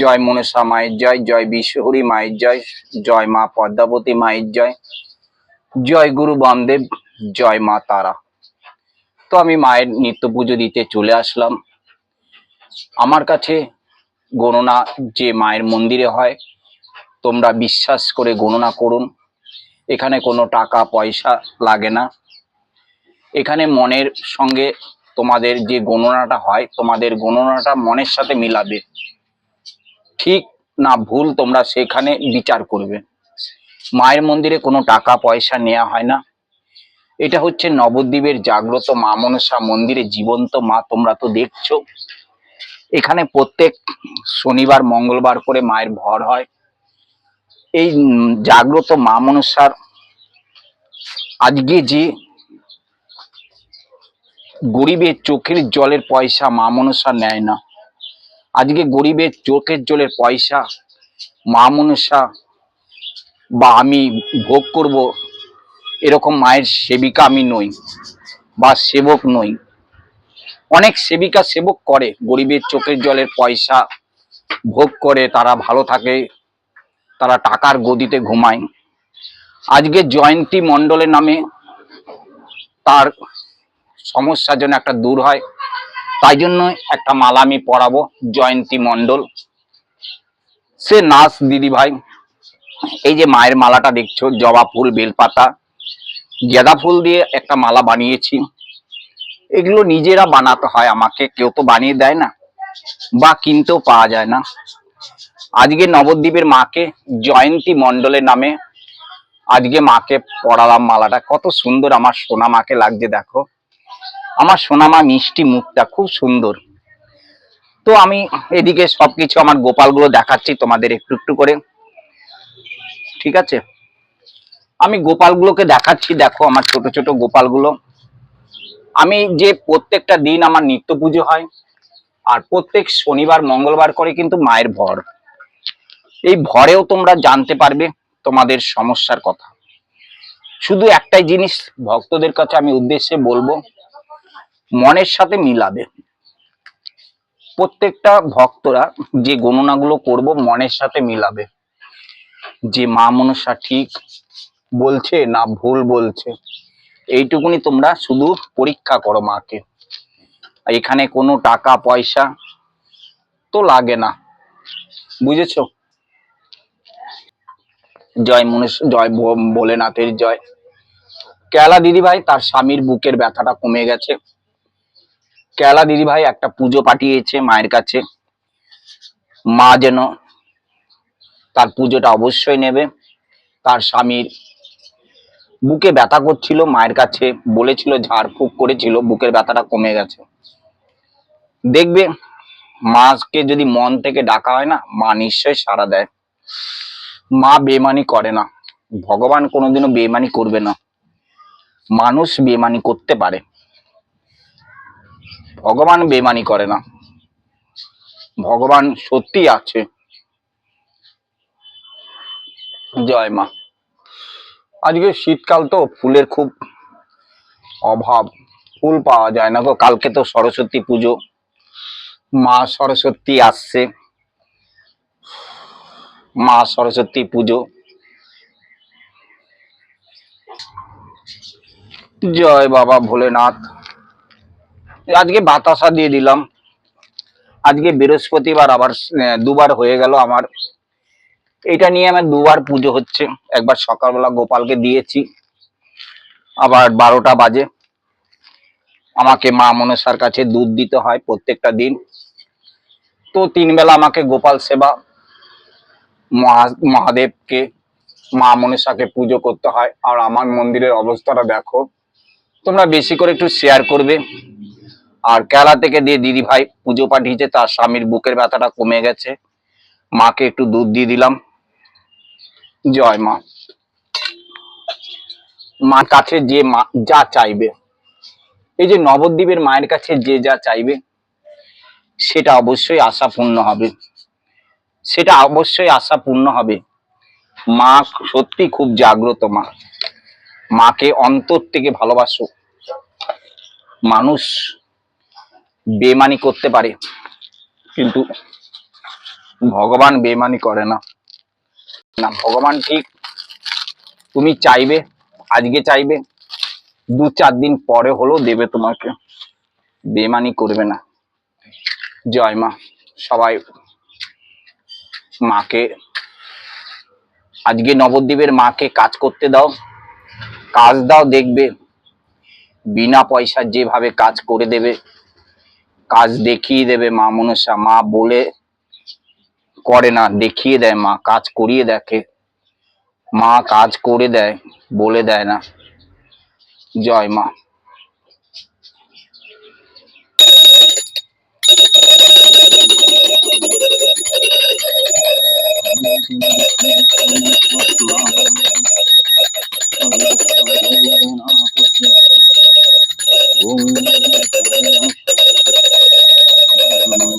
জয় মনসা মায়ের জয় জয় বিশ্বহরি মায়ের জয় জয় মা পদ্মাবতী মায়ের জয় জয় গুরু বামদেব, জয় মা তারা। তো আমি মায়ের নিত্য পুজো দিতে চলে আসলাম। আমার কাছে গণনা যে মায়ের মন্দিরে হয়, তোমরা বিশ্বাস করে গণনা করুন। এখানে কোনো টাকা, পয়সা লাগে না। এখানে মনের সঙ্গে তোমাদের যে গণনাটা হয়, তোমাদের গণনাটা মনের সাথে মিলাবে। ঠিক না ভুল তোমরা সেখানে বিচার করবে। মায়ের মন্দিরে কোনো টাকা পয়সা নেওয়া হয় না। এটা হচ্ছে নবদ্বীপের জাগ্রত মা মনসা মন্দিরে জীবন্ত মা, তোমরা তো দেখছ। এখানে প্রত্যেক শনিবার, মঙ্গলবার করে মায়ের ভর হয়। এই জাগ্রত মা মনসার আজকে যে গরিবের চোখের জলের পয়সা মা মনসা নেয় না আজকে গরিবের চোখের জলের পয়সা, মা মনসা বা আমি ভোগ করব, এরকম মায়ের সেবিকা আমি নই বা সেবক নই। অনেক সেবিকা সেবক করে, গরিবের চোখের জলের পয়সা ভোগ করে, তারা ভালো থাকে, তারা টাকার গদিতে ঘুমায়। আজকে জয়ন্তী মণ্ডলের নামে তার সমস্যা যেন একটা দূর হয়। তাই জন্য একটা মালা আমি পরাবো, জয়ন্তী মণ্ডল। সে নাচ দিদি ভাই, এই যে মায়ের মালাটা দেখছ, জবা ফুল, বেলপাতা, গেঁদা ফুল দিয়ে একটা মালা বানিয়েছি। এগুলো নিজেরা বানাতে হয় আমাকে, কেউ তো বানিয়ে দেয় না বা কিনতেও পাওয়া যায় না। আজকে নবদ্বীপের মাকে জয়ন্তী মণ্ডলের নামে আজকে মাকে পড়ালাম মালাটা। কত সুন্দর আমার সোনা মাকে লাগছে, দেখো। আমার সোনা মা মিষ্টি মুখটা খুব সুন্দর। তো আমি এদিকে সবকিছু আমার গোপালগুলো দেখাচ্ছি, তোমাদের একটু একটু করে। ঠিক আছে? আমি গোপালগুলোকে দেখাচ্ছি, দেখো আমার ছোট ছোট গোপালগুলো। আমি যে প্রত্যেকটা দিন আমার নিত্য পুজো হয়, আর প্রত্যেক শনিবার, মঙ্গলবার করে কিন্তু মায়ের ভর। এই ভরেও তোমরা জানতে পারবে তোমাদের সমস্যার কথা। শুধু একটাই জিনিস, ভক্তদের কাছে আমি উদ্দেশ্যে বলব মনের সাথে মিলাবে। প্রত্যেকটা ভক্তরা যে গণনাগুলো করব মনের সাথে মিলাবে। যে মা মনসা ঠিক বলছে না ভুল বলছে, এইটুকুনি তোমরা শুধু পরীক্ষা করো মাকে। এখানে কোনো টাকা পয়সা তো লাগে না। বুঝেছ? জয় মনুষ জয় ভোলেনাথের জয়। কেলা দিদি ভাই তার স্বামীর বুকের ব্যথাটা কমে গেছে। কেলা দিদি ভাই একটা পুজো পাঠিয়েছে মায়ের কাছে। মা যেন তার পুজোটা অবশ্যই নেবে। তার স্বামীর বুকে ব্যথা করছিল, মায়ের কাছে বলেছিল ঝাড়ফুঁক করেছিল, বুকের ব্যথাটা কমে গেছে। দেখবে, মাকে যদি মন থেকে ডাকা হয় না, মা নিশ্চয় সাড়া দেয়। মা বেমানি করে না। ভগবান কোনোদিনও বেমানি করবে না। মানুষ বেমানি করতে পারে। ভগবান বেমানি করে না। ভগবান সত্যি আছে। জয় মা। আজকে শীতকাল তো ফুলের খুব অভাব। ফুল পাওয়া যায় না গো। কালকে তো সরস্বতী পুজো। মা সরস্বতী আসছে। মা সরস্বতী পুজো। জয় বাবা ভোলেনাথ। আজকে বাতাসা দিয়ে দিলাম। আজকে বৃহস্পতিবার আবার দুবার হয়ে গেল আমার। এটা নিয়ে আমার দুবার পুজো হচ্ছে। একবার সকালবেলা গোপালকে দিয়েছি। আবার বারোটা বাজে। আমাকে মা মনসার কাছে দুধ দিতে হয় প্রত্যেকটা দিন। তো তিন বেলা আমাকে গোপাল সেবা, মহা- মহাদেবকে, মা মনসাকে পুজো করতে হয়। আর আমার মন্দিরের অবস্থাটা দেখো। তোমরা বেশি করে একটু শেয়ার করবে। আর কেলা থেকে দিয়ে দিদি ভাই পুজো পাঠিয়েছে, তার স্বামীর বুকের ব্যথাটা কমে গেছে। মাকে একটু দুধ দিয়ে দিলাম। জয় মা। মার কাছে যে মা, যা চাইবে। এই যে নবদ্বীপের মায়ের কাছে যে যা চাইবে, সেটা অবশ্যই আশা পূর্ণ হবে। সেটা অবশ্যই আশা পূর্ণ হবে। মা সত্যি খুব জাগ্রত মা। মাকে অন্তর থেকে ভালোবাসো মানুষ বেমানি করতে পারে। কিন্তু ভগবান বেমানি করে না। না, ভগবান ঠিক তুমি চাইবে, আজকে চাইবে, দু চার দিন পরে হলেও দেবে তোমাকে। বেমানি করবে না। জয় মা। সবাই মাকে, আজকে নবদ্বীপের মাকে কাজ করতে দাও। কাজ দাও, দেখবে। বিনা পয়সা যেভাবে কাজ করে দেবে। কাজ দেখিয়ে দেবে মা মনসা। মা বলে করে না, দেখিয়ে দেয় মা, কাজ করিয়ে দেখে। মা কাজ করে দেয়, বলে দেয় না। জয় মা।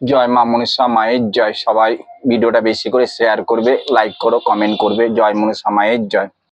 জয় মা মনীষা মায়ের জয়। সবাই ভিডিওটা বেশি করে শেয়ার করবে লাইক করো কমেন্ট করবে। জয় মনীষা মায়ের জয়।